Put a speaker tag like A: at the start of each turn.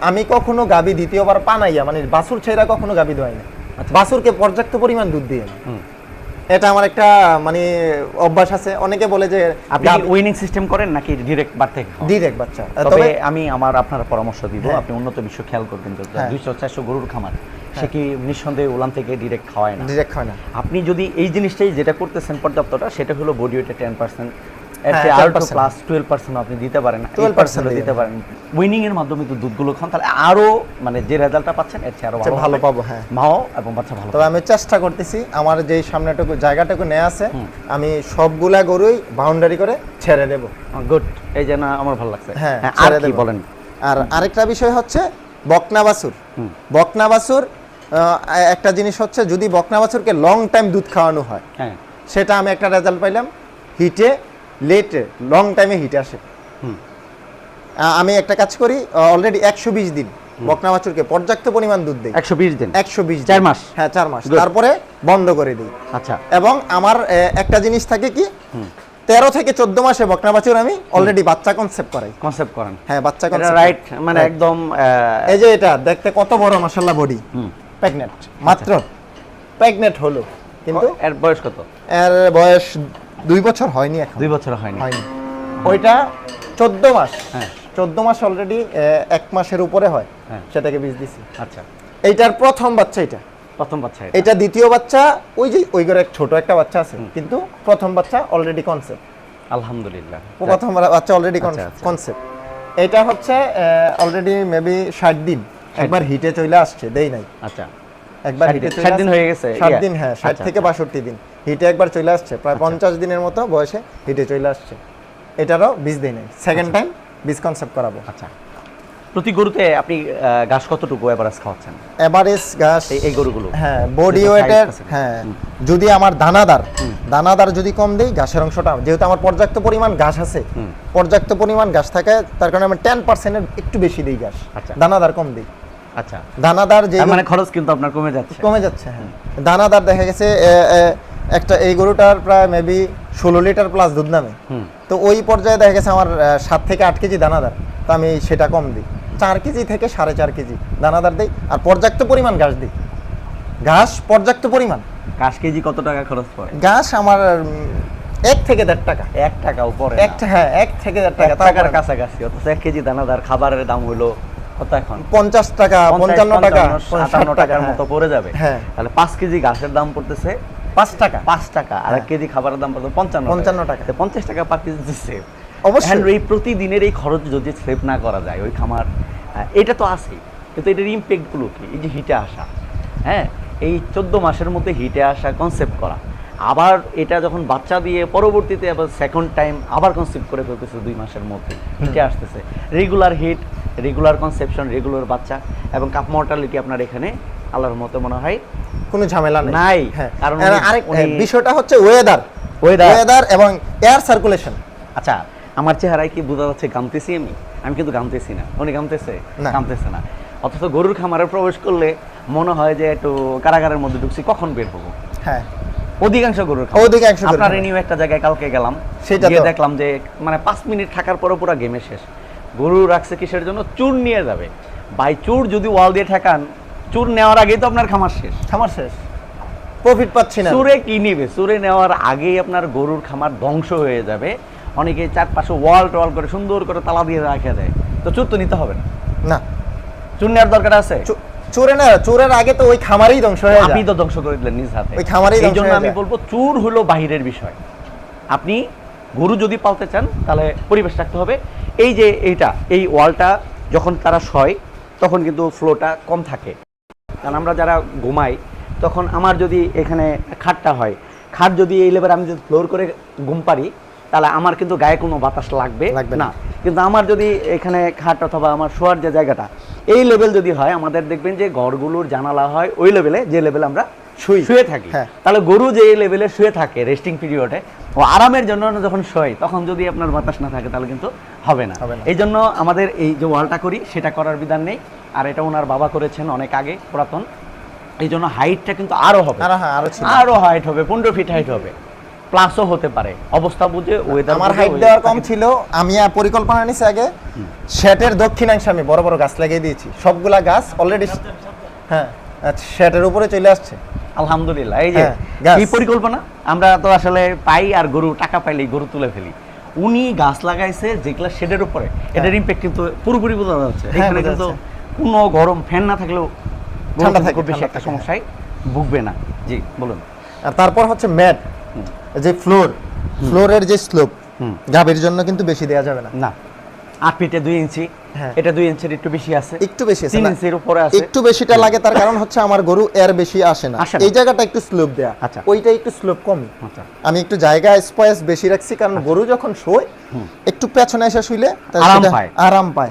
A: আমি কখনো গাবি দ্বিতীয়বার পানাইয়া মানে বাছুর ছেড়া কখনো গাবি দোয়াই না
B: আচ্ছা।
A: বাছুরকে পর্যাপ্ত পরিমাণ দুধ।
B: হুম।
A: এটা আমার একটা মানে অভ্যাস আছে অনেকে বলে যে
B: আপনি উইনিং সিস্টেম করেন নাকি ডিরেক্ট বার থেকে?
A: ডিরেক্ট বাচ্চা
B: তবে আমি আমার আপনার পরামর্শ দিব
A: হ্যাঁ।
B: আপনি উন্নত বিশ্ব খেয়াল করবেন তো
A: হ্যাঁ।
B: দুইশো চারশো গরুর খামার সে কি নিঃসন্দেহে উলান থেকে ডিরেক্ট খাওয়ায় না
A: ডিরেক্ট হয় না
B: আপনি যদি এই জিনিসটাই যেটা করতেছেন পর্যাপ্তটা সেটা হলো বডি ওয়েটে টেন পার্সেন্ট
A: হ্যাঁ,
B: প্লাস টুয়েলভ পার্সেন্ট আপনি দিতে পারেন
A: 12%
B: 12% দিতে পারেন। উইনিং এর মাধ্যমে তো দুধগুলো খান তাহলে আরও মানে যে রেজাল্টটা পাচ্ছেন এর চেয়ে
A: আরও
B: ভালো
A: ভালো পাবো, হ্যাঁ।
B: মাও এবং বাচ্চা ভালো
A: তবে আমি চেষ্টা করতেছি আমার যেই সামনেটুকু জায়গাটুকু নেওয়া আছে আমি সবগুলা গরুই বাউন্ডারি করে ছেড়ে দেব।
B: গুড এই যে না আমার ভালো লাগছে।
A: হ্যাঁ,
B: আর কি বলেন?
A: আর আরেকটা বিষয় হচ্ছে বকনা বাছুর বকনা বাছুর আহ, একটা জিনিস হচ্ছে যদি বকনা বাছুরকে লং টাইম দুধ খাওয়ানো হয়
B: হ্যাঁ।
A: সেটা আমি একটা রেজাল্ট পাইলাম হিটে লেটে লং টাইমে হিট আসে।
B: হুম।
A: আমি একটা কাজ করি অলরেডি একশো বিশ দিন বকনা বাছুরকে পর্যাপ্ত পরিমাণ দুধ দিই।
B: একশো বিশ দিন?
A: একশো বিশ
B: চার মাস?
A: হ্যাঁ চার মাস। তারপরে বন্ধ করে দিই।
B: আচ্ছা।
A: এবং আমার একটা জিনিস থাকে কি তেরো থেকে চোদ্দ মাসে বকনা বাছুর আমি অলরেডি বাচ্চা কনসেপ্ট করাই।
B: কনসেপ্ট করেন।
A: হ্যাঁ বাচ্চা কনসেপ্ট
B: রাইট মানে একদম
A: এই যে এটা দেখতে কত বড় মাসাল্লাহ বডি
B: হুম।
A: প্রেগনেন্ট মাত্র। প্রেগনেন্ট হলো। কিন্তু
B: এর বয়স কত?
A: এর বয়স দুই বছর হয়নি এখন।
B: দুই বছর হয়নি।
A: হয়নি। ওইটা চোদ্দ মাস।
B: হ্যাঁ।
A: চোদ্দ মাস অলরেডি এক মাসের উপরে হয়।
B: হ্যাঁ।
A: সেটাকে বীজ দিছি।
B: আচ্ছা।
A: এইটার প্রথম বাচ্চা এটা।
B: প্রথম বাচ্চা এটা।
A: দ্বিতীয় বাচ্চা ওই যে ওই ঘরে ছোট একটা বাচ্চা আছে। কিন্তু প্রথম বাচ্চা অলরেডি কনসেপ্ট
B: আলহামদুলিল্লাহ।
A: প্রথম বাচ্চা অলরেডি
B: আচ্ছা, আচ্ছা।
A: কনসেপ্ট এটা হচ্ছে অলরেডি মেবি ষাট দিন। একবার হিটে চলে আসছে দেই নাই।
B: আচ্ছা।
A: একবার হিটে
B: 60 দিন হয়ে গেছে,
A: ষাট। দিন হ্যাঁ ষাট
B: আচ্ছা,
A: থেকে
B: আচ্ছা।
A: বাষট্টি দিন। হিটে একবার চলে আসছে প্রায় পঞ্চাশ দিনের মতো বয়সে হিটে চলে আসছে। এটারও বীজ দেই নাই সেকেন্ড টাইম বীজ কনসেপ্ট করাবো।
B: আচ্ছা। প্রতি গরুতে আপনি ঘাস কতটুকু এভারেজ খাওয়াচ্ছেন?
A: এভারেজ ঘাস
B: এই গরুগুলো?
A: হ্যাঁ বডি ওয়েটের হ্যাঁ। যদি আমার দানাদার দানাদার যদি কম দেই ঘাসের অংশটা যেহেতু আমার পর্যাপ্ত পরিমাণ ঘাস আছে পর্যাপ্ত পরিমাণ ঘাস থাকে তার কারণে আমি টেন পার্সেন্টের একটু বেশি দিই ঘাস।
B: আচ্ছা।
A: দানাদার কম দিই।
B: আচ্ছা।
A: দানাদার যে
B: মানে খরচ কিন্তু আপনার কমে যাচ্ছে।
A: কমে যাচ্ছে হ্যাঁ। দানাদার দেখা গেছে একটা এই গরুটার প্রায় মেবি ষোলো লিটার প্লাস দুধ নামে। তো ওই পর্যায়ে দেখা গেছে আমার সাত থেকে আট কেজি দানাদার। তো আমি সেটা কম দিই। চার কেজি থেকে সাড়ে চার কেজি দানাদার দিই আর পর্যাপ্ত পরিমাণ ঘাস দিই। ঘাস পর্যাপ্ত পরিমাণ।
B: ঘাস কেজি কত টাকা খরচ পড়ে?
A: ঘাস আমার এক থেকে দেড় টাকা।
B: এক টাকা উপরে
A: এক হ্যাঁ এক থেকে দেড় টাকা
B: টাকার কাছাকাছি অথচ এক কেজি দানাদার খাবারের দাম হলো কত এখন?
A: পঞ্চাশ টাকা পঞ্চান্ন টাকা।
B: আটান্ন টাকার
A: হ্যাঁ।
B: মতো পড়ে যাবে।
A: হ্যাঁ।
B: তাহলে পাঁচ কেজি ঘাসের দাম পড়তেছে
A: পাঁচ টাকা।
B: পাঁচ টাকা আর এক
A: হ্যাঁ।
B: কেজি খাবারের দাম পড়বে পঞ্চান্ন
A: 55 টাকা।
B: পঞ্চাশ টাকা পার কেজি দিচ্ছে
A: অবশ্যই।
B: এই প্রতিদিনের এই খরচ যদি সেভ না করা যায় ওই খামার এটা তো আছেই। কিন্তু এটার ইম্প্যাক্টগুলো কি? এই যে হিটে আসা হ্যাঁ এই চোদ্দ মাসের মধ্যে হিটে আসা কনসেপ্ট করা। আবার এটা যখন বাচ্চা দিয়ে পরবর্তীতে আবার সেকেন্ড টাইম আবার কনসেপ্ট করে ফেলতেছে দুই মাসের মধ্যে হিটে আসতেছে। Regular heat regular conception regular বাচ্চা এবং কাপ মর্টালিটি আপনার এখানে আল্লাহর মতো মনে হয়
A: কোনো ঝামেলা নেই।
B: নাই,
A: হ্যাঁ।
B: কারণ
A: আরেক বিষয়টা হচ্ছে ওয়েদার
B: Weather।
A: ওয়েদার এবং এয়ার সার্কুলেশন
B: আচ্ছা আমার চেহারায় কি বোঝা যাচ্ছে গামতেছি আমি? আমি কিন্তু গামতেছি না। উনি গামতেছে? গামতেছে না। অথচ গরুর খামারে প্রবেশ করলে মনে হয় যে একটু কারাগারের মধ্যে ঢুকছি কখন বের হব?
A: হ্যাঁ।
B: অধিকাংশ গরুর খামার।
A: অধিকাংশ
B: আপনার। নিউ একটা জায়গায় কালকে গেলাম
A: সেটা
B: দেখলাম যে মানে পাঁচ মিনিট থাকার পরে পুরো গেমে শেষ। গরু রাখছে কিসের জন্য? চুর নিয়ে যাবে। ভাই চুর যদি ওয়াল দিয়ে ঠেকান চুর নেওয়ার আগেই তো আপনার খামার শেষ।
A: খামার শেষ। প্রফিট পাচ্ছি না।
B: চুরে কি নিবে? চুরে নেওয়ার আগেই আপনার গরুর খামার ধ্বংস হয়ে যাবে। অনেকে চারপাশে ওয়াল টোয়াল করে সুন্দর করে তালা দিয়ে রাখে দেয়। তো চুর তো নিতে হবে না।
A: না।
B: চুর নেওয়ার দরকার আছে?
A: চোরে না চোরের আগে তো ওই খামারেই ধ্বংস হয়ে যায়।
B: আপনি তো ধ্বংস করে দিলেন নিজ হাতে।
A: ওই খামারেই
B: এই জন্য আমি বলব চুর হলো বাহিরের বিষয়। আপনি গরু যদি পালতে চান তাহলে পরিবেশ রাখতে হবে। এই যে এইটা এই ওয়ালটা যখন তারা শয় তখন কিন্তু ফ্লোটা কম থাকে। কারণ আমরা যারা ঘুমাই তখন আমার যদি এখানে খাটটা হয় খাট যদি এই লেভেল আমি যদি ফ্লোর করে ঘুম পারি তাহলে আমার কিন্তু গায়ে কোনো বাতাস লাগবে
A: লাগবে না।
B: কিন্তু আমার যদি এখানে খাট অথবা আমার শোয়ার যে জায়গাটা এই লেভেল যদি হয় আমাদের দেখবেন যে ঘরগুলোর জানালা হয় ওই লেভেলে যে লেভেল আমরা। শুয়ে থাকি।
A: হ্যাঁ।
B: তাহলে গরু যে লেভেলে শুয়ে থাকে রেস্টিং পিরিয়ডে ও আরামের জন্য যখন শোয় তখন যদি আপনার বাতাস না থাকে তাহলে কিন্তু হবে না। এই জন্য আমাদের এই যে ওয়ালটা করি সেটা করার বিধান নেই। আর এটা ওনার বাবা করেছেন অনেক আগে পুরাতন। এই জন্য হাইটটা কিন্তু আরও হবে।
A: আরও হ্যাঁ
B: হাইট হবে পনেরো ফিট হাইট হবে। প্লাসও হতে পারে। অবস্থা বুঝে ওয়েদার
A: আমার হাইট দেওয়ার কম ছিল। আমি পরিকল্পনা নিছি আগে। শেটের দক্ষিণাংশে আমি বড় বড় গাছ লাগিয়ে দিয়েছি। সবগুলা গাছ অলরেডি হ্যাঁ আচ্ছা শেটের উপরে চলে আসছে।
B: আলহামদুলিল্লাহ এই যে
A: হ্যাঁ,
B: কি পরিকল্পনা? আমরা তো আসলে পাই আর গরু টাকা পাইলেই গরু তুলে ফেলি। উনি গাছ লাগাইছে যেগুলা শেডের উপরে এটার ইম্প্যাক্ট কিন্তু পুরোপুরি বোঝা যাচ্ছে।
A: হ্যাঁ,
B: এখানে কিন্তু কোনো গরম ফ্যান না থাকলেও
A: ঠান্ডা থাকে,
B: বেশি একটা সমস্যায় ভুগবে না। জি বলুন।
A: আর তারপর হচ্ছে ম্যাট যে ফ্লোর ফ্লোরের যে স্লোপ। গাভীর জন্য কিন্তু বেশি দেওয়া যাবে না।
B: না। আট ফিটে দুই ইঞ্চি।
A: হ্যাঁ।
B: এটা দুই ইঞ্চির একটু বেশি আছে।
A: একটু বেশি আছে
B: ইঞ্চির উপরে আছে।
A: একটু বেশিটা লাগে তার কারণ হচ্ছে আমার গরু এর বেশি আসে না। এই জায়গাটা একটু স্লোপ দেয়া।
B: আচ্ছা।
A: ওইটা একটু স্লোপ কম
B: আচ্ছা।
A: আমি একটু জায়গা স্পেস বেশি রাখছি কারণ গরু যখন শোয় একটু পেছনে এসে শুইলে
B: আরাম পায়।
A: আরাম পায়।